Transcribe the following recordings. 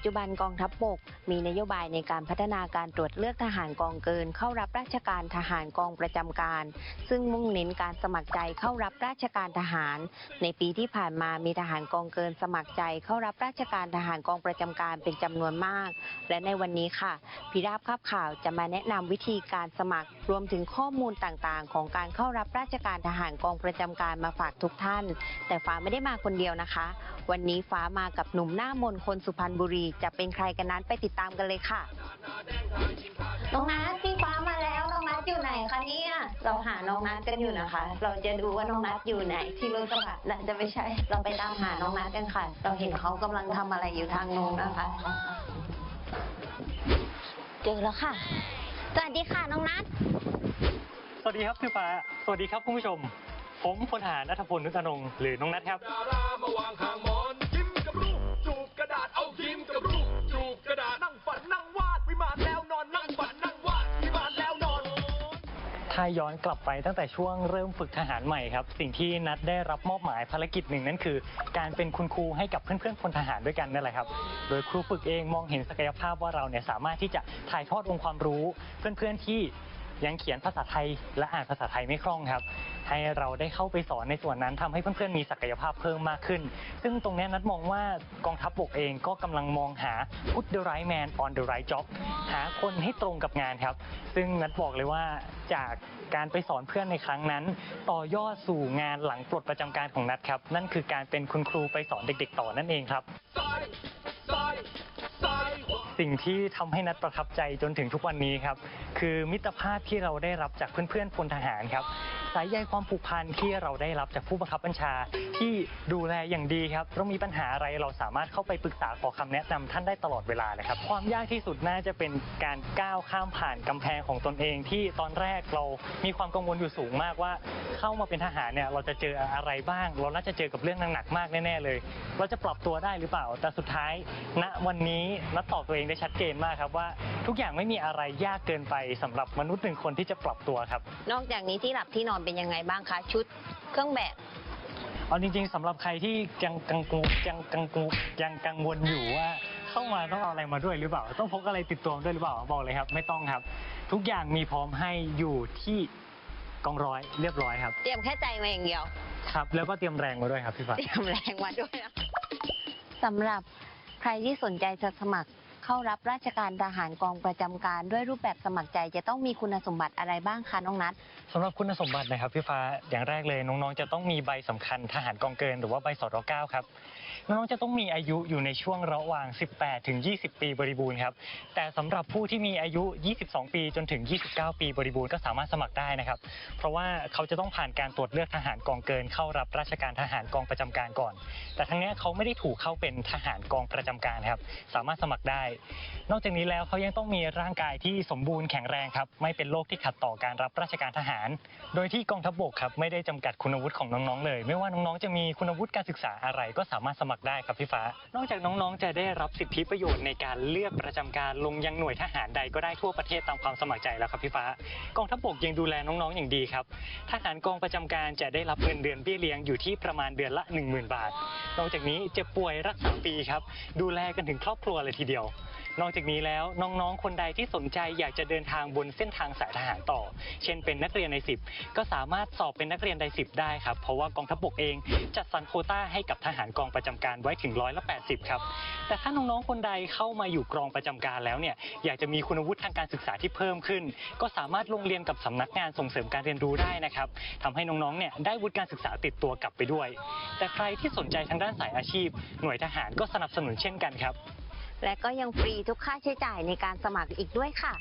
จจุบันกองทัพบก มีนโยบายในการพัฒนาการตรวจเลือกทหารกองเกิน เข้ารับราชการทหารกองประจำการ ซึ่งมุ่งเน้นการสมัครใจเข้ารับราชการทหาร ในปีที่ผ่านมามีทหารกองเกิน สมัครใจเข้ารับราชการทหารกองประจำการเป็นจำนวนมาก และในวันนี้ค่ะ พิราบคาบข่าวจะมาแนะนำวิธีการสมัครรวมถึงข้อมูลต่างๆ ของการเข้ารับราชการทหารกองประจำการมาฝากทุกท่าน แต่ฟ้าไม่ได้มาคนเดียวนะคะ วันนี้ฟ้ามากับหนุ่มหน้ามนคนสุพรรณบุรีจะเป็นใครกันนั้นไปติดตามกันเลยค่ะ น้องนัทพี่ฟ้ามาแล้วน้องนัทอยู่ไหนคะเนี่ยเราหาน้องนัทกันอยู่นะคะ เราจะดูว่าน้องนัทอยู่ไหน ที่รถกระบะน่าจะไม่ใช่ เราไปตามหาน้องนัทกันค่ะ เราเห็นเขากำลังทำอะไรอยู่ทางโน้นนะคะเจอแล้วค่ะ สวัสดีค่ะน้องนัทสวัสดีครับพี่ฟ้า สวัสดีครับคุณผู้ชม ผมพลทหารนัทพลนุตนงค์หรือน้องนัทครับ ดารามาวางข้างหมอน ถ้าย้อนกลับไปตั้งแต่ช่วงเริ่มฝึกทหารใหม่ครับ สิ่งที่นัดได้รับมอบหมายภารกิจหนึ่งนั่นคือ การเป็นคุณครูให้กับเพื่อนๆพลทหารด้วยกันนั่นแหละครับ โดยครูฝึกเองมองเห็นศักยภาพว่าเราเนี่ยสามารถที่จะถ่ายทอดองค์ความรู้ เพื่อนๆที่ ยังเขียนภาษาไทยและอ่านภาษาไทยไม่คล่องครับ ให้เราได้เข้าไปสอนในส่วนนั้นทำให้เพื่อนๆมีศักยภาพเพิ่มมากขึ้น ซึ่งตรงนี้นัดมองว่ากองทัพบกเองก็กำลังมองหา put the right man on the right job หาคนให้ตรงกับงานครับ ซึ่งนัดบอกเลยว่าจากการไปสอนเพื่อนในครั้งนั้น ต่อยอดสู่งานหลังปลดประจำการของนัดครับ นั่นคือการเป็นคุณครูไปสอนเด็กๆต่อนั่นเองครับ สิ่งที่ทำให้นัดประทับใจจนถึงทุกวันนี้ครับ คือมิตรภาพที่เราได้รับจากเพื่อนๆพลทหารครับ สายใยความผูกพันที่เราได้รับจากผู้บังคับบัญชา ที่ดูแลอย่างดีครับเรามีปัญหาอะไรเราสามารถเข้าไปปรึกษาขอคำแนะนำท่านได้ตลอดเวลาเลยครับ ความยากที่สุดน่าจะเป็นการก้าวข้ามผ่านกำแพงของตนเอง ที่ตอนแรกเรามีความกังวลอยู่สูงมากว่า เข้ามาเป็นทหารเนี่ยเราจะเจออะไรบ้าง เราน่าจะเจอกับเรื่องหนักๆมากแน่ๆเลย เราจะปรับตัวได้หรือเปล่า แต่สุดท้าย ณวันนี้นัดตอบตัวเองได้ชัดเจนมากครับว่า ทุกอย่างไม่มีอะไรยากเกินไปสำหรับมนุษย์หนึ่งคนที่จะปรับตัวครับ นอกจากนี้ที่หลับที่นอนเป็นยังไงบ้างคะ ชุดเครื่องแบบ เอาจริงๆสำหรับใครที่ยังกังวลยังกังวลยังกังวลอยู่ว่าเข้ามาต้องเอาอะไรมาด้วยหรือเปล่า ต้องพกอะไรติดตัวมาด้วยหรือเปล่าบอกเลยครับ ไม่ต้องครับ ทุกอย่างมีพร้อมให้อยู่ที่กองร้อยเรียบร้อยครับ เตรียมแค่ใจมาอย่างเดียว ครับ แล้วก็เตรียมแรงมาด้วยครับพี่ฟ้า เตรียมแรงมาด้วยนะ สำหรับใครที่สนใจจะสมัคร เข้ารับราชการทหารกองประจำการด้วยรูปแบบสมัครใจ จะต้องมีคุณสมบัติอะไรบ้างคะน้องนัทสำหรับคุณสมบัตินะครับพี่ฟ้าอย่างแรกเลยน้องๆ จะต้องมีใบสำคัญทหารกองเกิน หรือว่าใบสอดรเก้าครับ น้องจะต้องมีอายุอยู่ในช่วงระหว่าง 18 ถึง 20 ปีบริบูรณ์ครับ แต่สำหรับผู้ที่มีอายุ 22 ปีจนถึง 29 ปีบริบูรณ์ก็สามารถสมัครได้นะครับ เพราะว่าเขาจะต้องผ่านการตรวจเลือกทหารกองเกินเข้ารับราชการทหารกองประจำการก่อน แต่ทั้งนี้เขาไม่ได้ถูกเข้าเป็นทหารกองประจำการครับ สามารถสมัครได้ นอกจากนี้แล้วเขายังต้องมีร่างกายที่สมบูรณ์แข็งแรงครับ ไม่เป็นโรคที่ขัดต่อการรับราชการทหาร โดยที่กองทัพบกครับไม่ได้จำกัดคุณวุฒิของน้องๆเลย ไม่ว่าน้องๆจะมีคุณวุฒิการศึกษาอะไรก็สามารถสมัครได้ครับพี่ฟ้า นอกจากน้องๆ จะได้รับสิทธิประโยชน์ในการเลือกประจำการลงยังหน่วยทหารใดก็ได้ทั่วประเทศตามความสมัครใจแล้วครับพี่ฟ้ากองทัพบกยังดูแลน้องๆอย่างดีครับทหารกองประจำการจะได้รับเงินเดือนเบี้ยเลี้ยงอยู่ที่ประมาณเดือนละ 10,000 บาท นอกจากนี้เจ็บป่วยรักษาฟรีครับ ดูแลกันถึงครอบครัวเลยทีเดียวนอกจากนี้แล้วน้องๆ คนใดที่สนใจอยากจะเดินทางบนเส้นทางสายทหารต่อ เช่นเป็นนักเรียนใน 10 ก็สามารถสอบเป็นนักเรียนใน10 ได้ครับ เพราะว่ากองทัพบกเองจัดสรรโคต้าให้กับทหารกองประจำการไว้ถึงร้อยละ80 ครับ แต่ถ้าน้องๆ คนใดเข้ามาอยู่กองประจำการแล้วเนี่ยอยากจะมีคุณวุฒิทางการศึกษาที่เพิ่มขึ้น ก็สามารถลงเรียนกับสำนักงานส่งเสริมการเรียนรู้ได้นะครับทำให้น้องๆ เนี่ยได้วุฒิการศึกษาติดตัวกลับไปด้วย แต่ใครที่สนใจทางด้านสายอาชีพ หน่วยทหารก็สนับสนุนเช่นกันครับ และก็ยังฟรีทุกค่าใช้จ่ายในการสมัครอีกด้วยค่ะ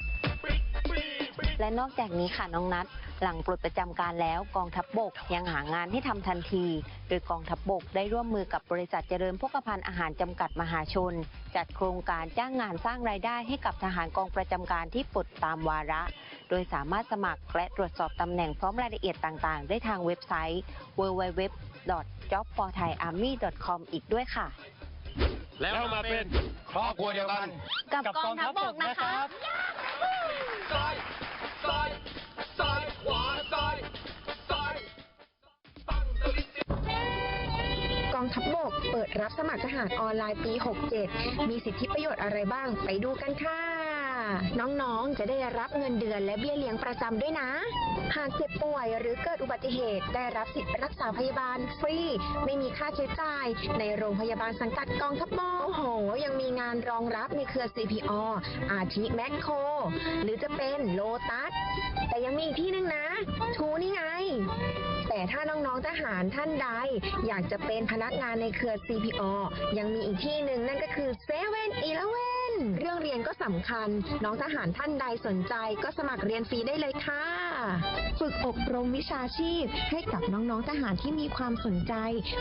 และนอกจากนี้ค่ะน้องนัทหลังปลดประจำการแล้วกองทัพบบกยังหางานให้ทำทันที โดยกองทัพบบกได้ร่วมมือกับบริษัทเจริญพกพันธ์อาหารจำกัดมหาชน จัดโครงการจ้างงานสร้างรายได้ให้กับทหารกองประจำการที่ปลดตามวาระ โดยสามารถสมัครและตรวจสอบตำแหน่งพร้อมรายละเอียดต่างๆ ได้ทางเว็บไซต์ www.jobforthaiarmy.com อีกด้วยค่ะ แล้วมาเป็นครอบครัวเดียวกัน กับกองทัพบกนะคะซ้ายซ้ายซ้ายขวาซ้ายซ้ายตั้งสลิดกองทัพบบกเปิดรับสมัครทหารออนไลน์ปี 67 มีสิทธิประโยชน์อะไรบ้าง ไปดูกันค่ะ น้องๆ จะได้รับเงินเดือนและเบี้ยเลี้ยงประจำด้วยนะ หากเจ็บป่วยหรือเกิดอุบัติเหตุได้รับสิทธิรักษาพยาบาลฟรี ไม่มีค่าใช้จ่าย ในโรงพยาบาลสังกัดกองทัพบกโอ้โห ยังมีงานรองรับในเครือ CPO อาทิแมคโคร หรือจะเป็นโลตัส แต่ยังมีอีกที่หนึงนะ ทูนี่ไงแต่ถ้าน้องๆ ทหารท่านใด อยากจะเป็นพนักงานในเครือ CPO ยังมีอีกที่หนึ่งนั่นก็คือ7 e เ e ่ e อเรื่องเรียนก็สำคัญ น้องทหารท่านใดสนใจก็สมัครเรียนฟรีได้เลยค่ะ ฝึกอบรมวิชาชีพให้กับน้องๆทหารที่มีความสนใจ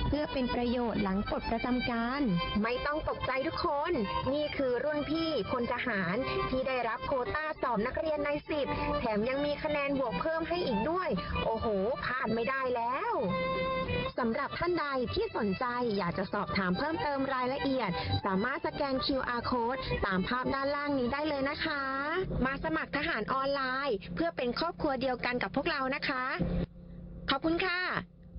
เพื่อเป็นประโยชน์หลังปลดประจำการ ไม่ต้องตกใจทุกคน นี่คือรุ่นพี่พลทหารที่ได้รับโควต้าสอบนักเรียนในสิบแถมยังมีคะแนนบวกเพิ่มให้อีกด้วย โอ้โหพลาดไม่ได้แล้ว สำหรับท่านใดที่สนใจอยากจะสอบถามเพิ่มเติมรายละเอียด สามารถสแกน QR code ตามภาพด้านล่างนี้ได้เลยนะคะ มาสมัครทหารออนไลน์ เพื่อเป็นครอบครัวเดียวกันกับพวกเรานะคะ ขอบคุณค่ะ